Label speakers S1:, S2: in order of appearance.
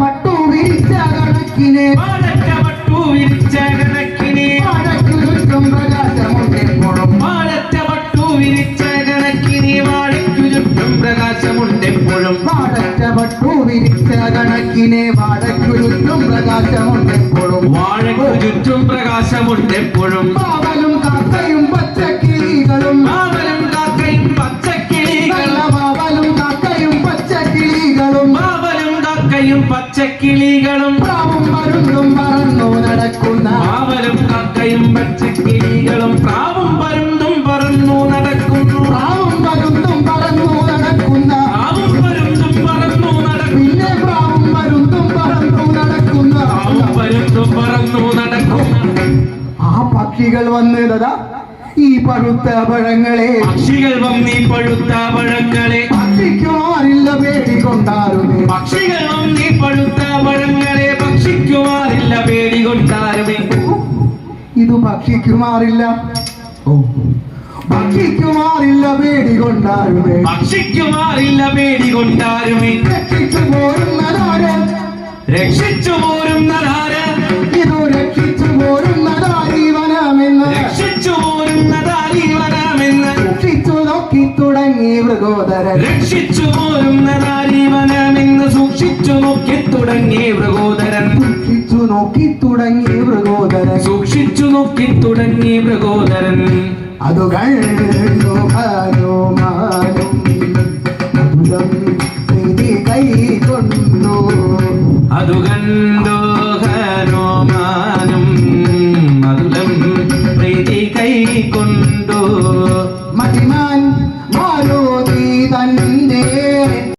S1: പട്ടു വിരിച്ച കണക്കിന്
S2: പാടറ്റ പട്ടു വിരിച്ച കണക്കിന്
S1: ചുറ്റും പ്രകാശമുണ്ടെപ്പോഴും
S2: പാടറ്റ പട്ടു വിരിച്ച കണക്കിന് വാഴയ്ക്കു ചുറ്റും പ്രകാശമുണ്ടെപ്പോഴും
S1: പട്ടു വിരിച്ച കണക്കിന് വാഴയ്ക്കു ചുറ്റും പ്രകാശമുണ്ടെപ്പോഴും
S2: വാഴയ്ക്കു ചുറ്റും പ്രകാശമുണ്ടെപ്പോഴും
S1: പാവലും കാക്കയും
S2: കാക്കയും പച്ചക്കിളികളും
S1: പ്രാവും മരുന്നും പറന്നു നടക്കുന്ന
S2: ആവലും കാക്കയും പച്ചക്കിളികളും പ്രാവും പരുന്തും പറന്നു നടക്കുന്നു.
S1: പ്രാവും പരുന്തും പറന്നു നടക്കുന്ന
S2: പ്രാവും പരുന്തും പറന്നു നടക്കുന്നു.
S1: പിന്നെ പ്രാവും പരുന്തും പറന്നു നടക്കുന്ന
S2: പ്രാവും പരുന്തും പറന്നു നടക്കുന്നു.
S1: ആ പക്ഷികൾ വന്നതാ ഈ പഴുത്ത പഴങ്ങളെ
S2: പക്ഷികൾ വന്നീ പഴുത്ത പഴങ്ങളെ
S1: പക്ഷിക്കുമാറില്ല പേടി കൊണ്ടാരുമേ ഇത് ഭക്ഷിക്കുമാറില്ല ഓ. ഭക്ഷിക്കുമാറില്ല പേടി കൊണ്ടാരുമേ.
S2: ഭക്ഷിക്കുമാറില്ല പേടി കൊണ്ടാരുമേ.
S1: രക്ഷിച്ചു പോരുന്നതാര്?
S2: രക്ഷിച്ചു പോരുന്നതാര്?
S1: ഇതു രക്ഷിച്ചു പോരുന്നതാരീവനമെന്ന്
S2: രക്ഷിച്ചു പോരുന്നതാരീവനമെന്ന്
S1: സൂക്ഷിച്ചു നോക്കി തുടങ്ങി മൃഗോദരൻ.
S2: രക്ഷിച്ചു പോരുന്നതാരീവനമെന്ന് സൂക്ഷിച്ചു നോക്കി തുടങ്ങി മൃഗോദരൻ.
S1: നോക്കി തുടങ്ങി മൃഗോദരൻ.
S2: സൂക്ഷിച്ചു നോക്കി തുടങ്ങി മൃഗോദരൻ.
S1: അതു കണ്ടു അദ്ഭുതം പ്രീതി കൊണ്ടു
S2: അതു കണ്ടു